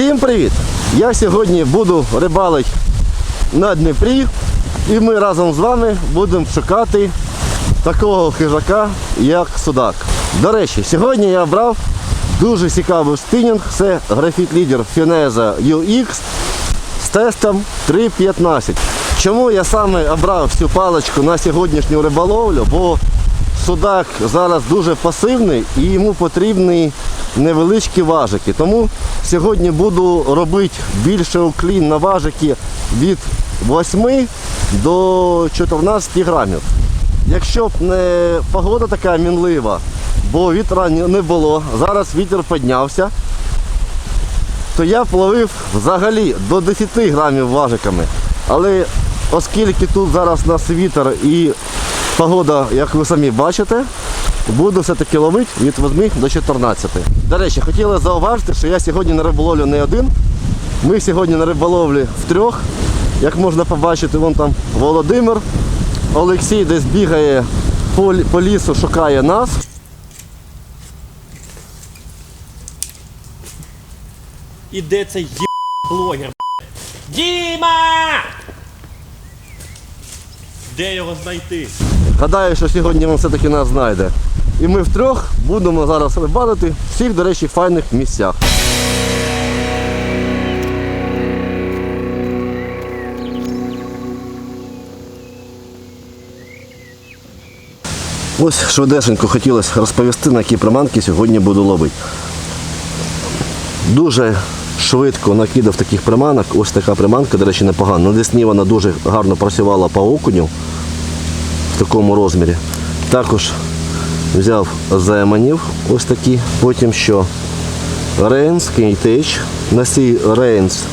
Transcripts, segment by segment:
Всім привіт! Я сьогодні буду рибалити на Дніпрі і ми разом з вами будемо шукати такого хижака, як судак. До речі, сьогодні я брав дуже цікавий спінінг. Це графіт лідер Fineza UX з тестом 3.15. Чому я саме обрав цю паличку на сьогоднішню риболовлю? Бо судак зараз дуже пасивний і йому потрібні невеличкі важики. Тому сьогодні буду робити більше уклін на важики від 8 до 14 грамів. Якщо б не погода така мінлива, бо вітра не було, зараз вітер піднявся, то я б взагалі до 10 грамів важиками. Але оскільки тут зараз у нас вітер і погода, як ви самі бачите, буду все-таки ловити від 8 до 14. До речі, хотіла зауважити, що я сьогодні на риболовлю не один. Ми сьогодні на риболовлі втрьох. Як можна побачити, вон там Володимир. Олексій десь бігає по лісу, шукає нас. І де цей є блогер? Діма! Де його знайти? Гадаю, що сьогодні він все-таки нас знайде. І ми втрьох будемо зараз рибалити всіх, до речі, файних місцях. Ось швидесенько хотілося розповісти, на які приманки сьогодні буду ловити. Дуже швидко накидав таких приманок. Ось така приманка, до речі, непогана. На Десні вона дуже гарно працювала по окуню в такому розмірі. Також взяв заеманів ось такі. Потім що Рейнс, Кейтеч. На цій Рейнс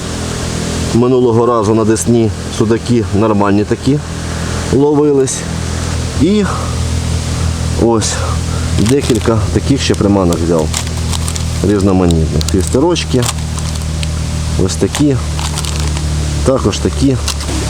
минулого разу на Десні судаки нормальні такі ловились. І ось декілька таких ще приманок взяв. Різноманітних. Фістерочки. Ось такі. Також такі.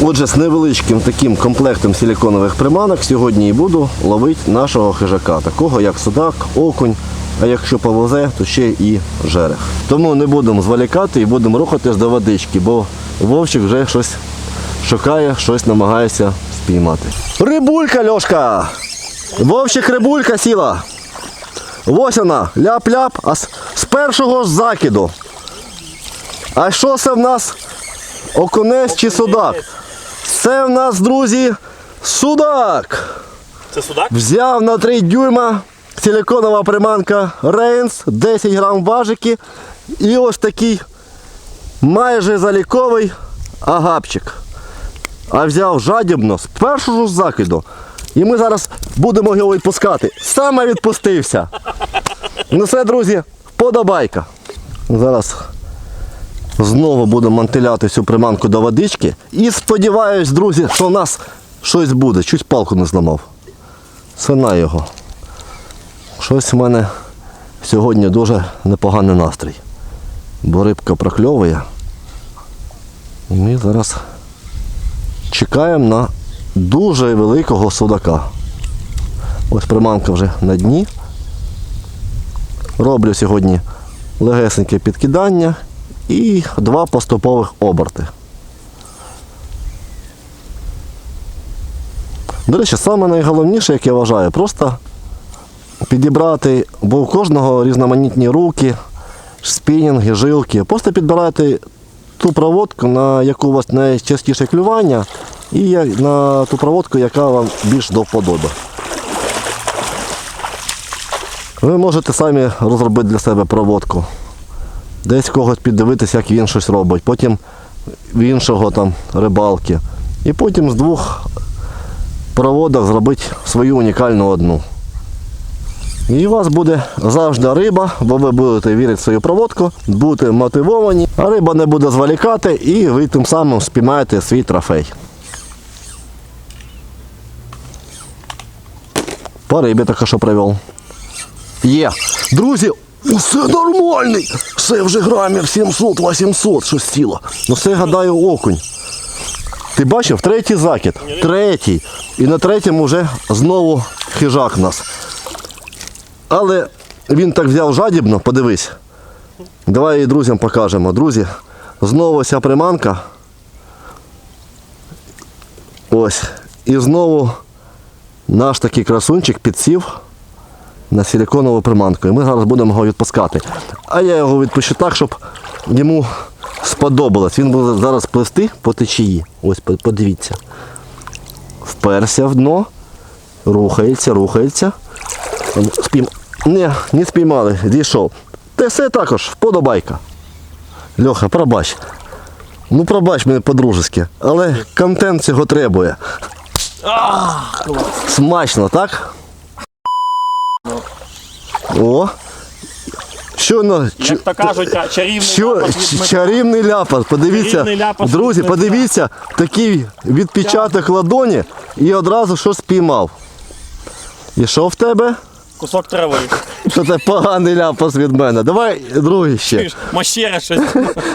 Отже, з невеличким таким комплектом силіконових приманок сьогодні і буду ловити нашого хижака, такого як судак, окунь, а якщо повезе, то ще і жерех. Тому не будемо зволікати і будемо рухатись до водички, бо вовчик вже щось шукає, щось намагається спіймати. Рибулька, Льошка! Вовчик рибулька сіла. Ось вона, ляп-ляп, а з, першого закиду. А що це в нас? Окунець чи судак? Це в нас, друзі, судак. Це судак? Взяв на 3 дюйма силиконова приманка Рейнс, 10 грам важики. І ось такий майже заліковий агапчик. А взяв жадібно з першого ж закиду. І ми зараз будемо його відпускати. Саме відпустився. Ну все, друзі, подобайка. Зараз Знову будемо мантиляти цю приманку до водички. І сподіваюсь, друзі, що у нас щось буде. Чуть палку не зламав. Це на його. Щось в мене сьогодні дуже непоганий настрій. Бо рибка прокльовує. Ми зараз чекаємо на дуже великого судака. Ось приманка вже на дні. Роблю сьогодні легесеньке підкидання і два поступових оберти. До речі, саме найголовніше, як я вважаю, просто підібрати, бо у кожного різноманітні руки, спінінги, жилки. Просто підбирати ту проводку, на яку у вас найчастіше клювання, і на ту проводку, яка вам більш до вподоби. Ви можете самі розробити для себе проводку десь когось піддивитися, як він щось робить, потім в іншого там рибалки. І потім з двох проводок зробити свою унікальну одну. І у вас буде завжди риба, бо ви будете вірити в свою проводку, будете мотивовані, а риба не буде зволікати і ви тим самим спіймаєте свій трофей. По рибі таке що привел. Є. Друзі, усе нормальний. Все вже грамів 700-800 щось сіло. Ну це, гадаю, окунь. Ти бачив? Третій закид. Третій. І на третьому вже знову хижак нас. Але він так взяв жадібно, подивись. Давай її друзям покажемо. Друзі, знову ця приманка. Ось. І знову наш такий красунчик підсів на силиконову приманку. І ми зараз будемо його відпускати. А я його відпущу так, щоб йому сподобалось. Він буде зараз плисти по течії. Ось подивіться. Вперся в дно, рухається, рухається. Спім... Не, не спіймали, дійшов. Те все також, вподобайка. Льоха, пробач. Ну пробач мене по-дружески, але контент цього требує. Смачно, так? О. Щойно. чу- Як то кажуть, чарівний що, від чарівний ляпас, подивіться, Чарівний ляпас друзі, від подивіться, такий відпечаток ладоні і одразу щось спіймав. І що в тебе? Кусок трави. Що це поганий ляпас від мене. Давай другий ще. Мощера щось.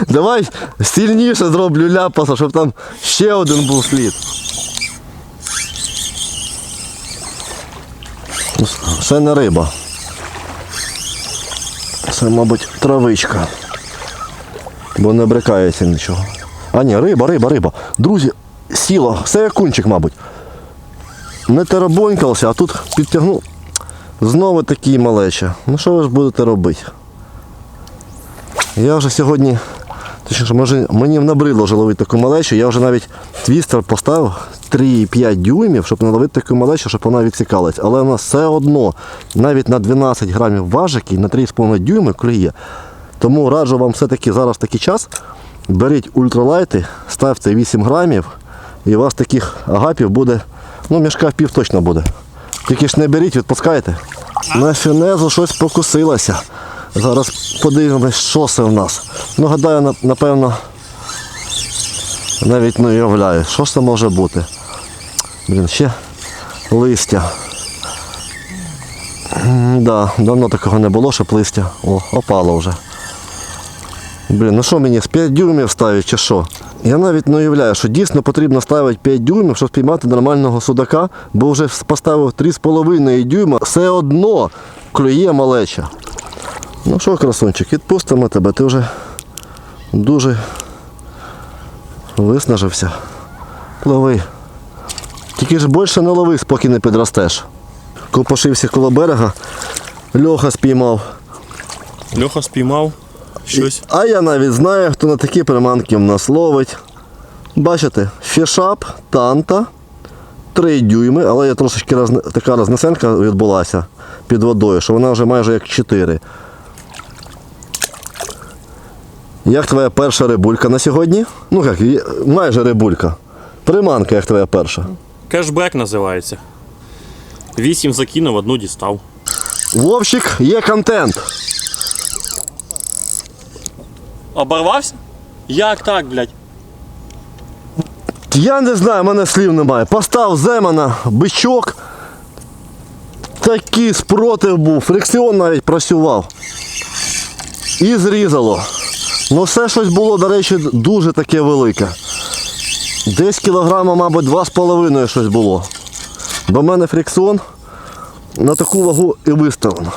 Давай сильніше зроблю ляпаса, щоб там ще один був слід. Це не риба. Це, мабуть, травичка. Бо не брикається нічого. А ні, риба, риба, риба. Друзі, сіло, це як кунчик, мабуть. Не терабонькався, а тут підтягнув. Знову такий малеча. Ну що ви ж будете робити? Я вже сьогодні, точніше, мені набридло вже ловити таку малечу. Я вже навіть твістер поставив 3,5 дюймів, щоб наловити таку малечу, щоб вона відсікалась. Але вона все одно навіть на 12 грамів важики на 3,5 дюйми клює. Тому раджу вам все-таки зараз такий час. Беріть ультралайти, ставте 8 грамів, і у вас таких агапів буде, ну, мішка в пів точно буде. Тільки ж не беріть, відпускайте. На фінезу щось покусилося. Зараз подивимось, що це в нас. Ну, гадаю, напевно, навіть не уявляю, що ж це може бути. Блін, ще листя. Да, давно такого не було, щоб листя. О, опало вже. Блін, ну що мені, з 5 дюймів ставить чи що? Я навіть не уявляю, що дійсно потрібно ставити 5 дюймів, щоб спіймати нормального судака, бо вже поставив 3,5 дюйма, все одно клює малеча. Ну що, красунчик, відпустимо тебе, ти вже дуже виснажився. Лови. Тільки ж більше не лови, поки не підростеш. Копошився коло берега, Льоха спіймав. Льоха спіймав щось. А я навіть знаю, хто на такі приманки в нас ловить. Бачите, фішап, танта, 3 дюйми, але є трошечки розне- така рознесенка відбулася під водою, що вона вже майже як 4. Як твоя перша рибулька на сьогодні? Ну як, майже рибулька. Приманка, як твоя перша. Кешбек називається. Вісім закинув, одну дістав. Вовчик, є контент. Оборвався? Як так, блядь? Я не знаю, в мене слів немає. Постав Земана, бичок. Такий спротив був, фрикціон навіть працював. І зрізало. Ну все щось було, до речі, дуже таке велике. Десь кілограма, мабуть, два з половиною щось було. Бо в мене фрикціон на таку вагу і виставлено.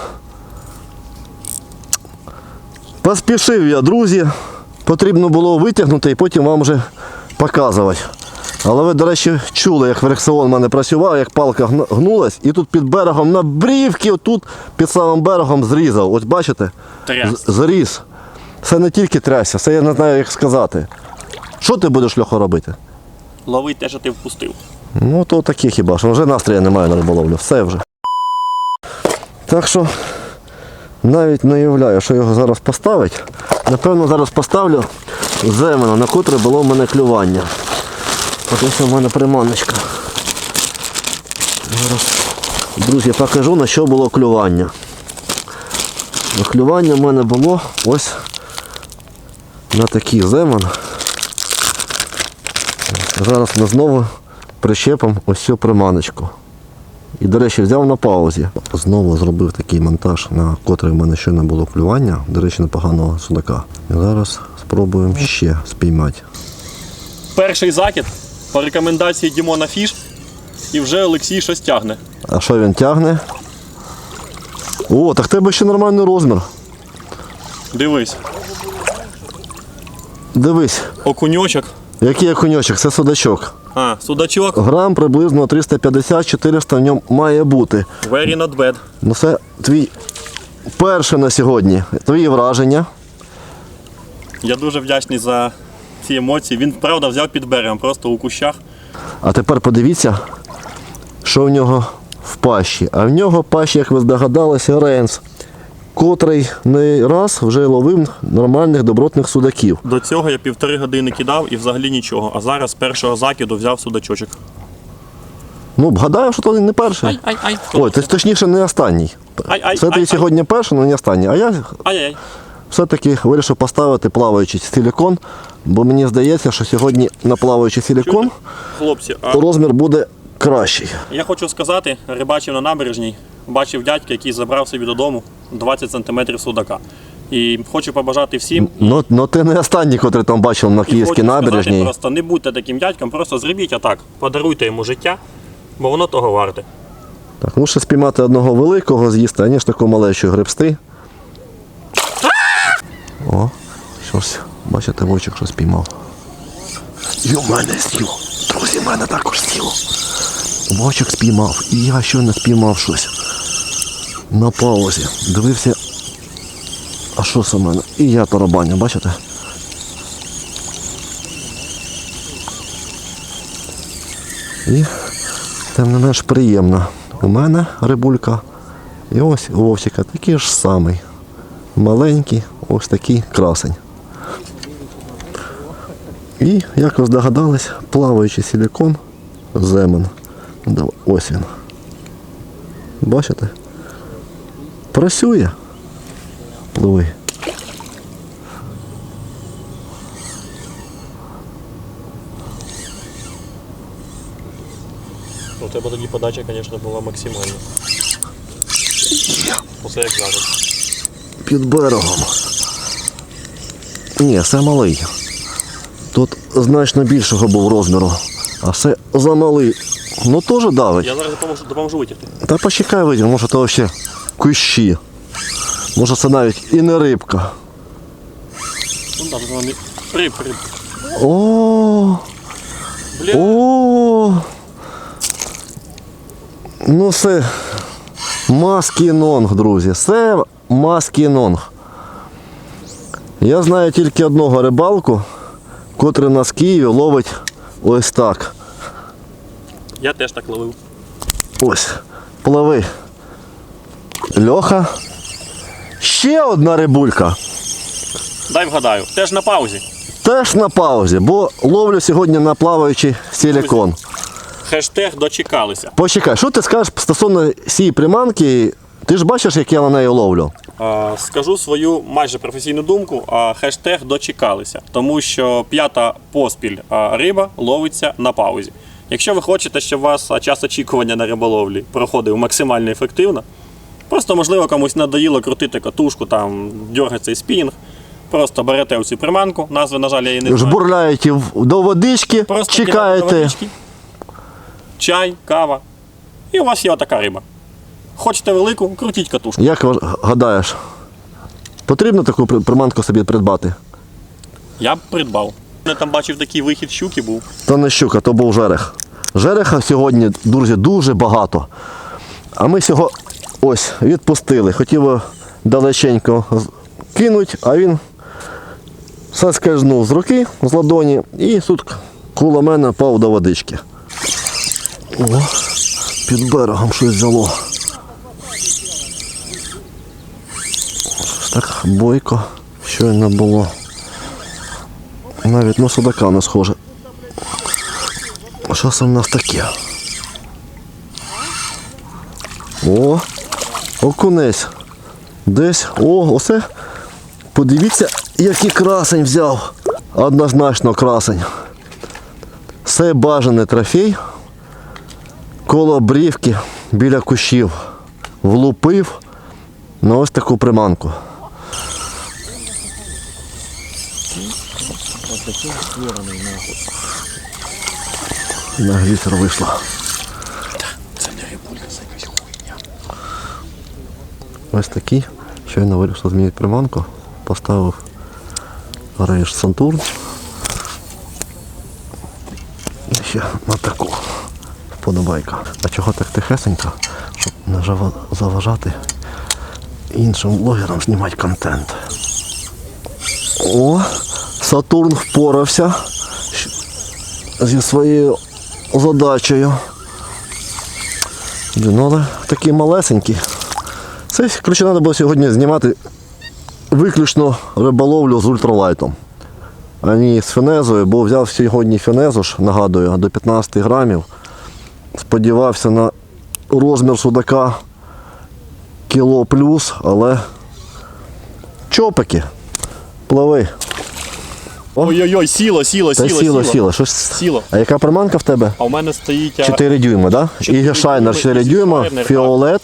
Поспішив я, друзі. Потрібно було витягнути і потім вам вже показувати. Але ви, до речі, чули, як фрикціон в мене працював, як палка гнулась, і тут під берегом на брівки, тут під самим берегом зрізав. Ось бачите? Зріз. Це не тільки трясся, це я не знаю, як сказати. Що ти будеш Льохо робити? Лови те, що ти впустив. Ну, то таке хіба що. Вже настрою немає на риболовлю. Все вже. Так що навіть не уявляю, що його зараз поставить. Напевно, зараз поставлю землю, на котре було в мене клювання. Ось у мене приманочка. Зараз, друзі, покажу, на що було клювання. Клювання в мене було ось на такий земан. Зараз ми знову прищепимо ось цю приманочку. І, до речі, взяв на паузі. Знову зробив такий монтаж, на котрий в мене ще не було клювання. До речі, непоганого судака. І зараз спробуємо ще спіймати. Перший закид по рекомендації Дімона Фіш. І вже Олексій щось тягне. А що він тягне? О, так в тебе ще нормальний розмір. Дивись. Дивись, Окуньочок. Який окуньочок, це судачок. А, судачок. Грам приблизно 350-400 в ньому має бути. Very not bad. Ну це твій перший на сьогодні. Твої враження. Я дуже вдячний за ці емоції. Він, правда, взяв під берегом, просто у кущах. А тепер подивіться, що в нього в пащі. А в нього пащі, як ви здогадалися, Рейнс, котрий не раз вже ловив нормальних добротних судаків. До цього я півтори години кидав і взагалі нічого. А зараз з першого закиду взяв судачочок. Ну, гадаю, що то не перший. ай, ай. Ой, то точніше не останній. Ай, ай, Це ай, ти ай. сьогодні перший, але не останній. А я Ай-яй. все-таки вирішив поставити плаваючий силікон, бо мені здається, що сьогодні на плаваючий силікон Хлопці, а розмір буде кращий. я хочу сказати, рибачив на набережній, бачив дядька, який забрав собі додому 20 см судака. І хочу побажати всім. Ну, ну ти не останній, котрий там бачив на Київській набережній. просто не будьте таким дядьком, просто зробіть отак. Подаруйте йому життя, бо воно того варте. Так, лучше спіймати одного великого з'їсти, аніж таку малечу гребсти. О, щось, бачите, вовчик щось спіймав. І у мене сіло. Друзі, в мене також сіло. Вовчик спіймав, і я щойно спіймав щось. На паузі. Дивився. А що це мене? І я тарабаню, бачите? І тим не менш приємно. У мене рибулька. І ось у Вовчика такий ж самий. Маленький, ось такий красень. І, як ви здогадались, плаваючий силікон земен. Ось він. Бачите? Працює. Пливи. У тебе тоді подача, звісно, була максимальна. Оце як завжди. Під берегом. Ні, це малий. Тут значно більшого був розміру. А це замалий. Ну теж давить. Я зараз допоможу, допоможу витягти. Та почекай витягну, може то ще кущі. Може це навіть і не рибка. Ну тут вони. Риб, риб. О, Бля, о. Ну це маскінонг, друзі. Це маскінонг. Я знаю тільки одного рибалку, котрий нас в Києві ловить ось так. я теж так ловив. Ось, пливи. Льоха. Ще одна рибулька. Дай вгадаю, теж на паузі. Теж на паузі, бо ловлю сьогодні на плаваючий силікон. Хештег дочекалися. Почекай, що ти скажеш стосовно цієї приманки? Ти ж бачиш, як я на неї ловлю? А, Скажу свою майже професійну думку. а, Хештег дочекалися, тому що п'ята поспіль а, риба ловиться на паузі. Якщо ви хочете, щоб у вас час очікування на риболовлі проходив максимально ефективно, просто можливо комусь надоїло крутити катушку, там дергати цей спінінг. Просто берете оцю приманку, назви, на жаль, я її не знаю. Жбурляєте в- до водички, Просто кидаєте чекаєте. водички, чай, кава. І у вас є отака риба. Хочете велику, крутіть катушку. Як ва- гадаєш? Потрібно таку при- приманку собі придбати? Я б придбав. Я там бачив такий вихід щуки був. То не щука, то був жерех. Жереха сьогодні, друзі, дуже багато. А ми сього ось відпустили. Хотів далеченько кинуть, а він соскользнув з руки, з ладоні і тут коло мене пав до водички. О, під берегом щось взяло. Так бойко щойно було. Навіть на судака не схоже. Що це в нас таке? О, окунець. Десь. О, оце. Подивіться, який красень взяв. Однозначно красень. Це бажаний трофей. Коло брівки біля кущів. Влупив на ось таку приманку. На глісер вийшла. Ось такий. Щойно вирішив змінити приманку. Поставив рейш Сантурн. Ще на таку вподобайка. А чого так тихесенько, щоб не заважати іншим блогерам знімати контент. О, Сатурн впорався зі своєю задачею. Ну, але такий малесенький. Це, коротше, треба було сьогодні знімати виключно риболовлю з ультралайтом. А не з фенезою, бо взяв сьогодні фенезу ж, нагадую, до 15 грамів. Сподівався на розмір судака кіло плюс, але чопики. Пливи. Ой-ой-ой, сіло, сіло, Та сіло, сіло, сіло. Щось... Сіло. А яка приманка в тебе? А у мене стоїть 4 дюйма, так? Да? Чотири І шайнер 4 дюйма, фіолет.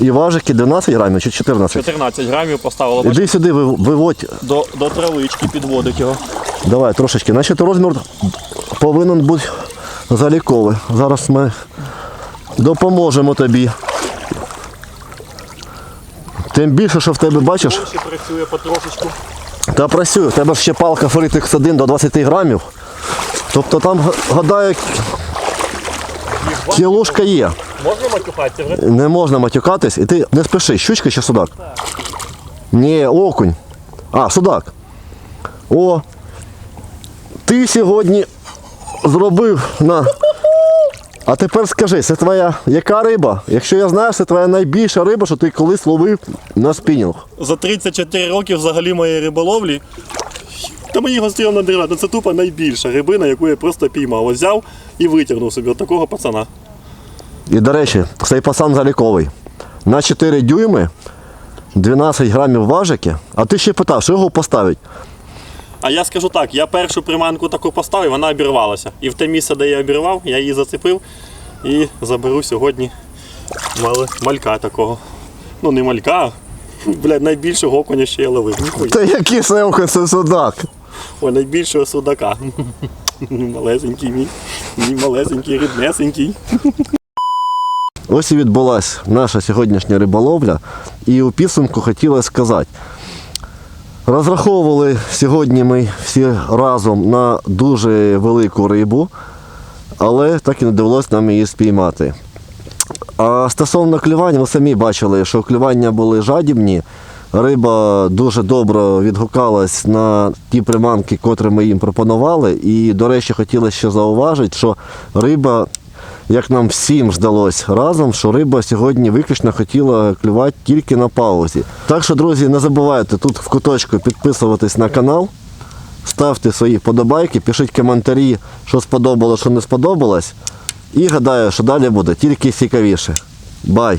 І важики 12 грамів чи 14? 14 грамів поставила. Бачиш, Іди сюди, виводь. до, до травички підводить його. Давай трошечки. Значить розмір повинен бути заліковий. Зараз ми допоможемо тобі. Тим більше, що в тебе бачиш, Ще працює потрошечку. та працює, в тебе ще палка Форитекс 1 до 20 грамів. Тобто там, гадаю, кілушка є. Можна матюхатися вже? Не можна матюкатись, і ти не спіши, щучка чи судак? Ні, окунь. А, судак. О. Ти сьогодні зробив на. А тепер скажи, це твоя яка риба? Якщо я знаю, це твоя найбільша риба, що ти колись ловив на спінінг. За 34 роки взагалі моєї риболовлі. Та мені його стрімно. Це тупо найбільша рибина, яку я просто піймав. Ось взяв і витягнув собі от такого пацана. І до речі, цей пасан заліковий. На 4 дюйми, 12 грамів важики, а ти ще питав, що його поставить? А я скажу так, я першу приманку таку поставив, вона обірвалася. І в те місце, де я обірвав, я її зацепив і заберу сьогодні малька такого. Ну не малька, а блядь, найбільшого окуня, що я ловив. Ніхуя. Та який це окунь, це судак? Ой, найбільшого судака. Малесенький мій, мій малесенький, ріднесенький. Ось і відбулася наша сьогоднішня риболовля. І у підсумку хотіла сказати. Розраховували сьогодні ми всі разом на дуже велику рибу, але так і не довелося нам її спіймати. А стосовно клювання, ви самі бачили, що клювання були жадібні. Риба дуже добре відгукалась на ті приманки, котрі ми їм пропонували. І, до речі, хотілося ще зауважити, що риба, як нам всім здалось разом, що риба сьогодні виключно хотіла клювати тільки на паузі. Так що, друзі, не забувайте тут в куточку підписуватись на канал, ставте свої подобайки, пишіть коментарі, що сподобалось, що не сподобалось. І гадаю, що далі буде тільки цікавіше. Бай!